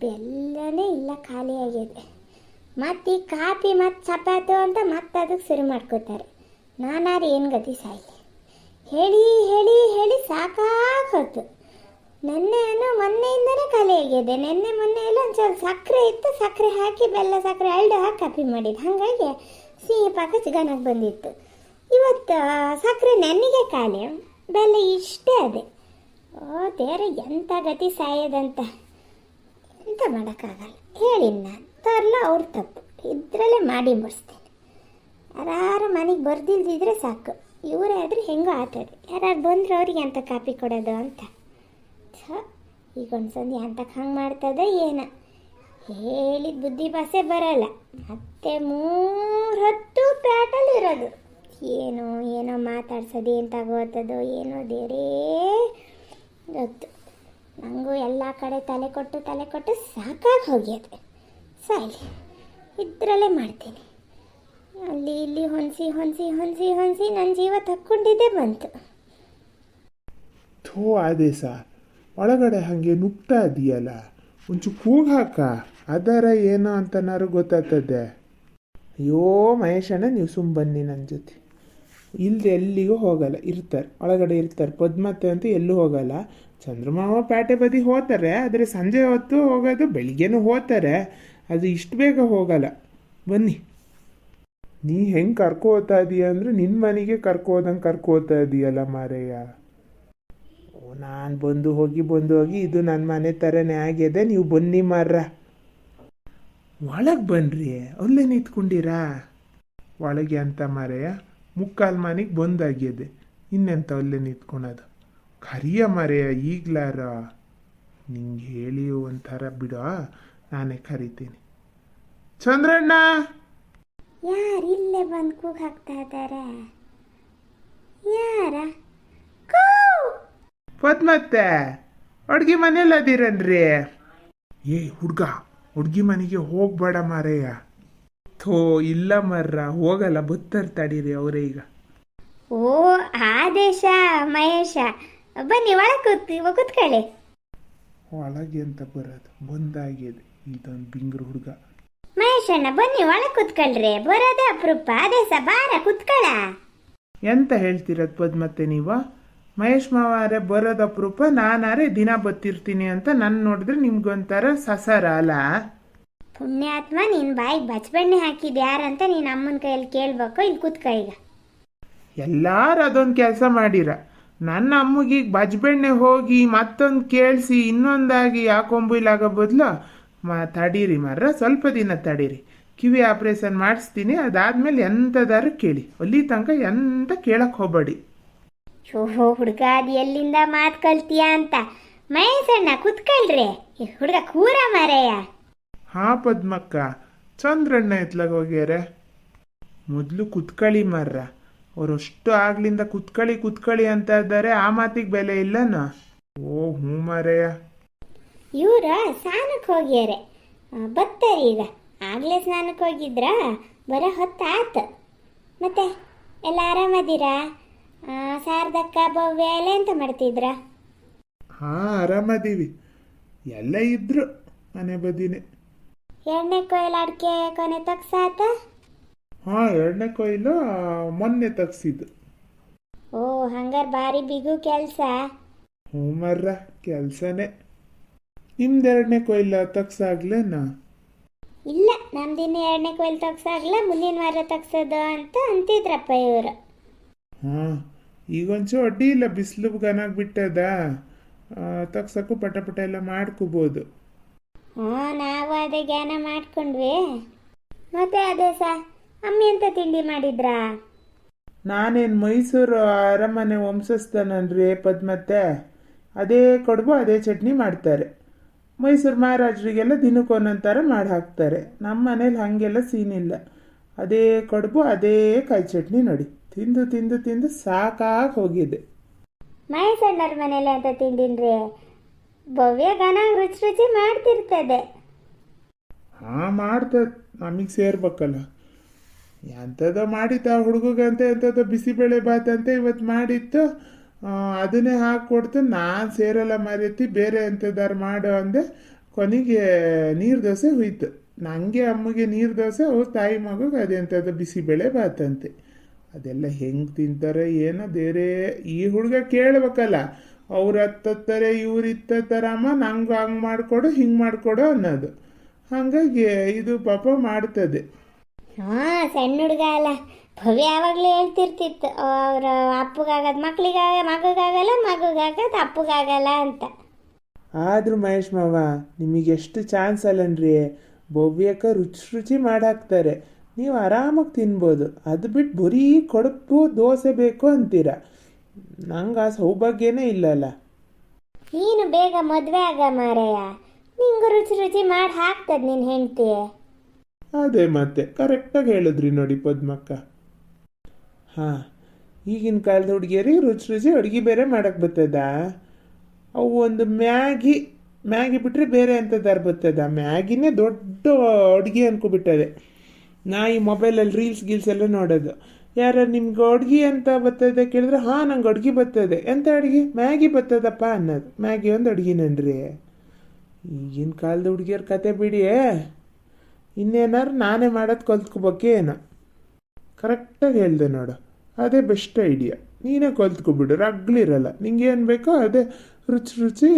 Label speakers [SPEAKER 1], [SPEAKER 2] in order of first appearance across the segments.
[SPEAKER 1] ಬೆಲ್ಲನೇ ಇಲ್ಲ, ಖಾಲಿ ಆಗಿದೆ. ಮತ್ತು ಈ ಕಾಫಿ, ಮತ್ತು ಚಪಾತಿ ಅಂತ ಮತ್ತೆ ಅದಕ್ಕೆ ಶುರು ಮಾಡ್ಕೋತಾರೆ. ನಾನಾರು ಏನು ಗತಿ ಸಾಯ್ಲಿ. ಹೇಳಿ ಹೇಳಿ ಹೇಳಿ ಸಾಕಾಗೋತು ಅನ್ನೋ ಮೊನ್ನೆಯಿಂದನೇ ಖಾಲಿ ಆಗಿದೆ. ನೆನ್ನೆ, ಮೊನ್ನೆ ಎಲ್ಲ ಸ್ವಲ್ಪ ಸಕ್ಕರೆ ಇತ್ತು. ಸಕ್ಕರೆ ಹಾಕಿ, ಬೆಲ್ಲ, ಸಕ್ಕರೆ ಅಲ್ಡು ಹಾಕಿ ಕಾಫಿ ಮಾಡಿದ್ದು. ಹಾಗಾಗಿ ಸಿಹಿ ಪಾಕ ಚಿಕನಾಗಿ ಬಂದಿತ್ತು. ಇವತ್ತು ಸಕ್ಕರೆ ನನಗೆ ಖಾಲಿ. ಬೆಲ್ಲ ಇಷ್ಟೇ ಅದೇ. ಓ ದೇವ್ರ ಎಂಥ ಗತಿ ಸಾಯೋದಂತ ಎಂತ ಮಾಡೋಕ್ಕಾಗಲ್ಲ. ಹೇಳಿ ನಾನು. ತರಲ ಅವ್ರ ತಪ್ಪು. ಇದ್ರಲ್ಲೇ ಮಾಡಿ ಮುಡಿಸ್ತೀನಿ ಯಾರು ಮನೆಗೆ ಬರ್ದಿಲ್ದಿದ್ರೆ ಸಾಕು. ಇವರೇ ಆದರೆ ಹೆಂಗೋ ಆತದೆ. ಯಾರು ಬಂದರೆ ಅವ್ರಿಗೆ ಅಂತ ಕಾಪಿ ಕೊಡೋದು ಅಂತ. ಈಗ ಒಂದ್ಸಂದು ಅಂತಕ್ಕೆ ಹಂಗೆ ಮಾಡ್ತದ ಏನ. ಹೇಳಿದ ಬುದ್ಧಿ ಭಾಷೆ ಬರಲ್ಲ. ಮತ್ತೆ ಮೂರು ಹತ್ತು ಪ್ಯಾಟಲ್ಲಿ ಇರೋದು. ಏನೋ ಏನೋ ಮಾತಾಡ್ಸೋದು, ಏನು ತಗೋತದೋ, ಏನೋ ದೇರೇ ಗೊತ್ತು. ನನಗೂ ಎಲ್ಲ ಕಡೆ ತಲೆ ಕೊಟ್ಟು ತಲೆ ಕೊಟ್ಟು ಸಾಕಾಗಿ ಹೋಗ್ಯದೆ ಸರಿ ಇದರಲ್ಲೇ ಮಾಡ್ತೀನಿ. ಅಲ್ಲಿ ಇಲ್ಲಿ ಹೊಂದಿಸಿ ಹೊಂಸಿ ಹೊಂದಿಸಿ ಹೊಂದಿಸಿ ನನ್ನ ಜೀವ ತಕ್ಕೊಂಡಿದ್ದೇ ಬಂತು.
[SPEAKER 2] ಥೋ ಆದೇಶ ಒಳಗಡೆ ಹಾಗೆ ನುಗ್ತಾ ಇದೆಯಲ್ಲ, ಒಂಚು ಕೂಗ್ ಹಾಕ, ಅದರ ಏನೋ ಅಂತನಾರು ಗೊತ್ತಾಗ್ತದೆ. ಅಯ್ಯೋ ಮಹೇಶಣ್ಣ, ನೀವು ಸುಮ್ಮ ಬನ್ನಿ ನನ್ನ ಜೊತೆ. ಇಲ್ಲದೆ ಎಲ್ಲಿಗೂ ಹೋಗಲ್ಲ, ಇರ್ತಾರೆ. ಒಳಗಡೆ ಇರ್ತಾರೆ. ಪದ್ಮತೆ ಅಂತೂ ಎಲ್ಲೂ ಹೋಗಲ್ಲ. ಚಂದ್ರಮಾವ ಪೇಟೆ ಬದಿ ಹೋತಾರೆ, ಆದರೆ ಸಂಜೆ ಹೊತ್ತು ಹೋಗೋದು ಬೆಳಿಗ್ಗೆನೂ ಹೋತಾರೆ. ಅದು ಇಷ್ಟು ಬೇಗ ಹೋಗಲ್ಲ. ಬನ್ನಿ. ನೀ ಹೆಂಗೆ ಕರ್ಕೋತಾ ಇದೀಯ ಅಂದರೆ ನಿನ್ನ ಮನೆಗೆ ಕರ್ಕೋದಂಗೆ ಕರ್ಕೋತಾ ಇದೀಯಲ್ಲ ಮಾರಯ್ಯ. ಓ, ನಾನು ಬಂದು ಹೋಗಿ ಬಂದು ಹೋಗಿ ಇದು ನನ್ನ ಮನೆ ಥರನೇ ಆಗಿದೆ. ನೀವು ಬನ್ನಿ ಮಾರ್ರ. ಒಳಗೆ ಬನ್ನಿರಿ ಅಲ್ಲೇ ನಿಂತ್ಕೊಂಡಿರಾ? ಒಳಗೆ ಅಂತ ಮಾರಯ್ಯ. ಮುಕ್ಕಾಲು ಮನೆಗೆ ಬಂದಾಗಿದೆ ಇನ್ನೆಂತ ಅಲ್ಲೇ ನಿಂತ್ಕೊಳೋದು? ಕರಿಯ ಮರೆಯ ಈಗ್ಲಾರ? ನಿಂಗೆ ಹೇಳಿ ಒಂಥರ ಬಿಡ ನಾನೇ ಕರಿತೀನಿ. ಚಂದ್ರಣ್ಣ!
[SPEAKER 1] ಯಾರು ಇಲ್ಲೇ ಬಂದು ಕೂಗ್ ಹಾಕ್ತಾ ಇದ್ದಾರೆ ಯಾರ?
[SPEAKER 2] ಪದ್ಮತ್ತೆ ಅಡ್ಗೆ ಮನೇಲಿ ಅದಿರನ್ರಿ? ಏ ಹುಡ್ಗ ಹುಡ್ಗಿ ಮನೆಗೆ ಹೋಗ್ಬೇಡ ಮಾರಯ್ಯ ಥೋ ಇಲ್ಲ ಮರ್ರ ಹೋಗಲ್ಲ ಬುತ್ತರ್ ತಡೀರಿ ಅವರೇ ಈಗ.
[SPEAKER 1] ಓ ಆದೇಶ ಮಹೇಶ. ಬನ್ನಿ ಒಳಗೆ ಕೂತ್ ಕೂತ್ಕೊಳ್ಳಿ.
[SPEAKER 2] ಒಳಗೆ ಅಂತ ಬರೋದು ಬಂದಾಗಿದೆ. ಇದೊಂದು ಬಿಂಗ್ರ ಹುಡುಗ.
[SPEAKER 1] ಮಹೇಶಣ್ಣ ಬನ್ನಿ ಒಳಗೆ ಕೂತ್ಕೊಳ್ರಿ. ಬರೋದೇ ಅಪರೂಪ. ಆದೇಶ ಬಾರ ಕೂತ್ಕೊಳ.
[SPEAKER 2] ಎಂತ ಹೇಳ್ತಿರೋದು ಪದ್ಮತ್ತೆ ನೀವು? ಮಹೇಶ್ ಮಾವಾರೆ ಬರೋದು ಅಪರೂಪ. ನಾನಾರೆ ದಿನ ಬತ್ತಿರ್ತೀನಿ ಅಂತ ನನ್ನ ನೋಡಿದ್ರೆ ನಿಮ್ಗೊಂಥರ ಸಸರ ಅಲ್ಲ?
[SPEAKER 1] ಪುಣ್ಯಾತ್ಮ ನೀನು ಬಾಯಿಗೆ ಬಚ್ಚಬಣ್ಣೆ ಹಾಕಿದ್ ಯಾರಂತ ನೀನು ಅಮ್ಮನ ಕೈಯಲ್ಲಿ ಕೇಳಬೇಕು ಇಲ್ಲಿ ಕೂತ್ಕ ಈಗ.
[SPEAKER 2] ಎಲ್ಲಾರು ಅದೊಂದು ಕೆಲಸ ಮಾಡಿರ. ನನ್ನ ಅಮ್ಮಗೀಗ ಬಜ್ಬೆಣ್ಣೆ ಹೋಗಿ ಮತ್ತೊಂದು ಕೇಳಿಸಿ ಇನ್ನೊಂದಾಗಿ ಯಾಕೊಂಬಿಲಾಗೋ ಬದಲು ಮ ತಡೀರಿ ಮರ್ರ ಸ್ವಲ್ಪ ದಿನ ತಡೀರಿ. ಕಿವಿ ಆಪ್ರೇಷನ್ ಮಾಡಿಸ್ತೀನಿ ಅದಾದ್ಮೇಲೆ ಎಂಥದಾರು ಕೇಳಿ. ಅಲ್ಲಿ ತನಕ ಎಂತ ಕೇಳಕ್ಕೆ ಹೋಗಬೇಡಿ.
[SPEAKER 1] ಓಹೋ ಹುಡುಗ ಅದು ಎಲ್ಲಿಂದ ಮಾತು ಕಲ್ತೀಯ ಅಂತ. ಮೈ ಸಣ್ಣ ಕುತ್ಕೊಳ್ರಿ. ಹುಡುಗ ಕೂರ ಮಾರಯ್ಯ
[SPEAKER 2] ಹಾ ಪದ್ಮಕ್ಕ ಚಂದ್ರಣ್ಣ ಎತ್ಲಾಗ ಹೋಗ್ಯಾರೆ? ಮೊದಲು ಕುತ್ಕಳಿ ಮರ್ರ ಅವರಷ್ಟು ಆಗ್ಲಿಂದ ಕುತ್ಕಳಿ ಕುತ್ಕಳಿ ಅಂತ ಇದ್ದಾರೆ ಆ ಮಾತಿಗೆ ಬೆಲೆ ಇಲ್ಲನ? ಓ ಹ್ಞೂ ಮರೆಯ
[SPEAKER 1] ಇವ್ರ ಸ್ನಾನಕ್ಕೆ ಹೋಗ್ಯಾರೆ. ಬರ್ತಾರೀಗ ಆಗಲೇ ಸ್ನಾನಕ್ಕೆ ಹೋಗಿದ್ರ? ಬರೋ ಹೊತ್ತಾತ. ಮತ್ತೆ ಎಲ್ಲ ಆರಾಮದಿರಾ? ಶಾರದಕ್ಕ ಭವ್ಯ ಎಲ್ಲ ಎಂತ ಮಾಡ್ತಿದ್ರ?
[SPEAKER 2] ಹಾ ಆರಾಮದೀವಿ. ಎಲ್ಲ ಇದ್ರು ಮನೆ ಬದಿನೇ.
[SPEAKER 1] ಎಣ್ಣೆ ಕೊಯ್ಲು ಅಡಿಕೆ ಕೊನೆ ತಗ್ಸಾತ
[SPEAKER 2] ಹಾ ಎರಡನೇ ಕೊಯ್ಲು ಮೊನ್ನೆ ತಗ್ಸಿದ್ದು.
[SPEAKER 1] ಓ ಹಂಗಾರ ಭಾರಿ ಬಿಗು ಕೆಲಸ.
[SPEAKER 2] ಹ್ಞೂ ಮರ್ರ ಕೆಲ್ಸನೇ. ನಿಮ್ದು ಎರಡನೇ ಕೊಯ್ಲ ತಗ್ಸಾಗ್ಲೇನ
[SPEAKER 1] ಇಲ್ಲ ನಮ್ದಿನ್ನ ಎರಡನೇ ಕೊಯ್ಲು ತಗ್ಸಾಗ್ಲ ಮುಂದಿನ ವಾರ ತಗ್ಸೋದು ಅಂತ ಅಂತಿದ್ರಪ್ಪ ಇವರು.
[SPEAKER 2] ಹಾ ಈಗೊಂಚೂರು ಅಡ್ಡಿ ಇಲ್ಲ ಬಿಸಿಲು ಗನಾಗ್ ಬಿಟ್ಟದ ಆ, ತಗ್ಸಕ್ಕೂ ಪಟ ಪಟ ಎಲ್ಲ ಮಾಡ್ಕೋಬೋದು.
[SPEAKER 1] ಹ್ಞೂ ನಾವು ಅದೇ ಜ್ಞಾನ ಮಾಡ್ಕೊಂಡ್ವಿ. ಮತ್ತೆ ಅದೇ ಸಾ ಅಮ್ಮಿ ಅಂತ ತಿಂಡಿ ಮಾಡಿದ್ರಾ?
[SPEAKER 2] ನಾನೇನು ಮೈಸೂರು ಅರಮನೆ ವಂಶಸ್ಥನನ್ರಿ ಪದ್ಮತ್ತೆ. ಅದೇ ಕಡುಬು ಅದೇ ಚಟ್ನಿ ಮಾಡ್ತಾರೆ. ಮೈಸೂರು ಮಹಾರಾಜರಿಗೆಲ್ಲ ದಿನಕ್ಕೆ ಒಂದೊಂದು ಥರ ಮಾಡಿ ಹಾಕ್ತಾರೆ ನಮ್ಮ ಮನೇಲಿ ಹಾಗೆಲ್ಲ ಸೀನಿಲ್ಲ ಅದೇ ಕಡುಬು ಅದೇ ಕಾಯಿ ಚಟ್ನಿ ನೋಡಿ. ತಿಂದು ತಿಂದು ತಿಂದು ಸಾಕಾಗಿ ಹೋಗಿದೆ.
[SPEAKER 1] ಮೈಸಣ್ಣರ ಮನೇಲಿ ಅಂತ ತಿಂದಿನ್ರಿ? ಭವ್ಯ ಗಾನ ರುಚಿ ರುಚಿ ಮಾಡ್ತಿರ್ತದೆ.
[SPEAKER 2] ಹಾ ಮಾಡ್ತದೆ ನಮಗೆ ಸೇರ್ಬೇಕಲ್ಲ. ಎಂಥದೋ ಮಾಡಿತ್ತು ಆ ಎಂತದ ಎಂಥದೋ ಬಿಸಿಬೇಳೆ ಬಾತ್ ಅಂತ ಇವತ್ತು ಮಾಡಿತ್ತು. ಅದನ್ನೇ ಹಾಕ್ಕೊಡ್ತು ನಾನು ಸೇರಲ್ಲ ಮರೆತಿ, ಬೇರೆ ಎಂಥದಾರು ಮಾಡು ಅಂದೆ. ಕೊನೆಗೆ ನೀರು ದೋಸೆ ಹೋಯ್ತು. ನನಗೆ ಅಮ್ಮಗೆ ನೀರು ದೋಸೆ, ಅವ್ರ ತಾಯಿ ಮಗುಗೆ ಅದೆಂಥದ್ದು ಬಿಸಿಬೇಳೆ ಅಂತೆ ಅದೆಲ್ಲ ಹೆಂಗೆ ತಿಂತಾರೆ, ಏನೋ ಬೇರೆ ಈ ಹುಡುಗ ಕೇಳ್ಬೇಕಲ್ಲ. ಅವ್ರು ಹತ್ತತ್ತಾರೆ ಇವ್ರು ಇತ್ತತ್ತಾರಮ್ಮ ನಂಗೆ ಹಂಗೆ ಮಾಡಿಕೊಡು ಹಿಂಗೆ ಮಾಡಿಕೊಡು ಅನ್ನೋದು. ಹಾಗಾಗಿ ಇದು ಪಾಪ ಮಾಡ್ತದೆ.
[SPEAKER 1] ಹಾಂ ಸಣ್ಣ ಹುಡುಗ ಅಲ್ಲ. ಭವ್ಯ ಯಾವಾಗಲೂ ಹೇಳ್ತಿರ್ತಿತ್ತು ಅವ್ರ ಅಪ್ಪಗಾಗದ ಮಕ್ಳಿಗಾಗ ಮಗುಗಾಗಲ್ಲ ಮಗುಗಾಗದು ಅಪ್ಪಗಾಗಲ್ಲ ಅಂತ.
[SPEAKER 2] ಆದರೂ ಮಹೇಶ್ ಮಾವ ನಿಮಗೆ ಎಷ್ಟು ಚಾನ್ಸ್ ಅಲ್ಲನ್ರಿ? ಭವ್ಯಕ್ಕ ರುಚಿ ರುಚಿ ಮಾಡಾಕ್ತಾರೆ. ನೀವು ಆರಾಮಾಗಿ ತಿನ್ಬೋದು. ಅದು ಬಿಟ್ಟು ಬರೀ ಕೊಡಪು ದೋಸೆ ಬೇಕು ಅಂತೀರ. ನಂಗೆ ಆ ಸೌಭಾಗ್ಯನೇ ಇಲ್ಲಲ್ಲ.
[SPEAKER 1] ನೀನು ಬೇಗ ಮದುವೆ ಆಗ ಮಾರಯ್ಯ ನಿಂಗು ರುಚಿ ರುಚಿ ಮಾಡಿ ಹಾಕ್ತದ ನಿನ್ನ ಹೆಂಡತಿ.
[SPEAKER 2] ಅದೇ ಮತ್ತೆ ಕರೆಕ್ಟಾಗಿ ಹೇಳಿದ್ರಿ ನೋಡಿ ಪದ್ಮಕ್ಕ. ಹಾಂ ಈಗಿನ ಕಾಲದ ಹುಡುಗಿಯರಿಗೆ ರುಚಿ ರುಚಿ ಅಡುಗೆ ಬೇರೆ ಮಾಡಕ್ಕೆ ಬರ್ತದ. ಅವು ಒಂದು ಮ್ಯಾಗಿ ಮ್ಯಾಗಿ ಬಿಟ್ಟರೆ ಬೇರೆ ಎಂಥದ್ದಾರು ಬರ್ತದ. ಮ್ಯಾಗಿನೇ ದೊಡ್ಡ ಅಡುಗೆ ಅನ್ಕೊಬಿಟ್ಟದೆ. ನಾ ಈ ಮೊಬೈಲಲ್ಲಿ ರೀಲ್ಸ್ ಗೀಲ್ಸ್ ಎಲ್ಲ ನೋಡೋದು. ಯಾರು ನಿಮ್ಗೆ ಅಡ್ಗೆ ಅಂತ ಬರ್ತದೆ ಕೇಳಿದ್ರೆ, ಹಾಂ, ನಂಗೆ ಅಡ್ಗೆ ಬರ್ತದೆ. ಎಂಥ ಅಡುಗೆ? ಮ್ಯಾಗಿ ಬರ್ತದಪ್ಪ ಅನ್ನೋದು. ಮ್ಯಾಗಿ ಒಂದು ಅಡುಗೆನನ್ರಿ ಈಗಿನ ಕಾಲದ ಹುಡುಗಿಯರ ಕತೆ ಬಿಡಿ ಇನ್ನೇನಾರು ನಾನೇ ಮಾಡೋದು ಕಲ್ತ್ಕೋಬೇಕೆ ಏನೋ ಕರೆಕ್ಟಾಗಿ ಹೇಳ್ದೆ ನೋಡು. ಅದೇ ಬೆಸ್ಟ್ ಐಡಿಯಾ. ನೀನೇ ಕಲ್ತ್ಕೊಬಿಡು, ರಗ್ಲಿರಲ್ಲ. ನಿಂಗೆ ಏನು ಬೇಕೋ ಅದೇ ರುಚಿ ರುಚಿ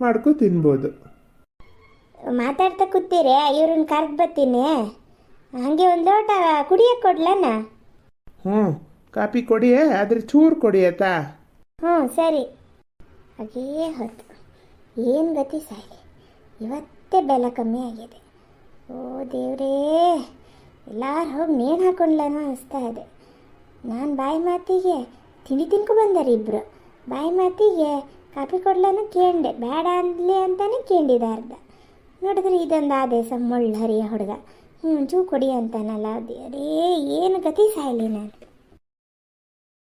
[SPEAKER 2] ಮಾಡ್ಕೊ ತಿನ್ಬೋದು.
[SPEAKER 1] ಮಾತಾಡ್ತಾ ಕೂತೀರಿ, ಇವ್ರನ್ನ ಕರೆದು ಬರ್ತೀನಿ. ಹಂಗೆ ಒಂದು ಲೋಟ ಕುಡಿಯಕ್ಕೆ ಕೊಡ್ಲಣ್ಣ?
[SPEAKER 2] ಹ್ಞೂ ಕಾಪಿ ಕೊಡಿಯೇ ಆದರೆ ಚೂರು ಕೊಡಿಯತ್ತಾ
[SPEAKER 1] ಹ್ಞೂ ಸರಿ. ಹಾಗೇ ಹೊತ್ತು ಏನು ಗತಿ ಸಾಯಿ ಇವತ್ತೇ ಬೆಲೆ ಕಮ್ಮಿ ಆಗಿದೆ. ಓ ದೇವ್ರೇ ಎಲ್ಲರೂ ಹೋಗಿ ನೇಣು ಹಾಕೊಂಡ್ಲೇನೋ ಅನಿಸ್ತಾ ಇದೆ. ನಾನು ಬಾಯಿ ಮಾತಿಗೆ ತಿಂಡಿ ತಿನ್ಕೊ ಬಂದಾರೆ ಇಬ್ಬರು ಬಾಯಿ ಮಾತಿಗೆ ಕಾಫಿ ಕೊಡ್ಲನು ಕೇಂಡೆ ಬೇಡ ಅಂದ್ಲಿ ಅಂತಾನೆ ಕೇಂಡಿದ ಅರ್ಧ. ನೋಡಿದ್ರೆ ಇದೊಂದು ಆದೇಶ ಮುಳ್ಳು ಹರಿಯ ಹುಡುಗ. ಹ್ಞೂ ಚೂ ಕೊಡಿ ಅಂತಾನಲ್ಲ ಅರೇ ಏನು ಗತಿ ಸಾಯಲಿ ನಾನು.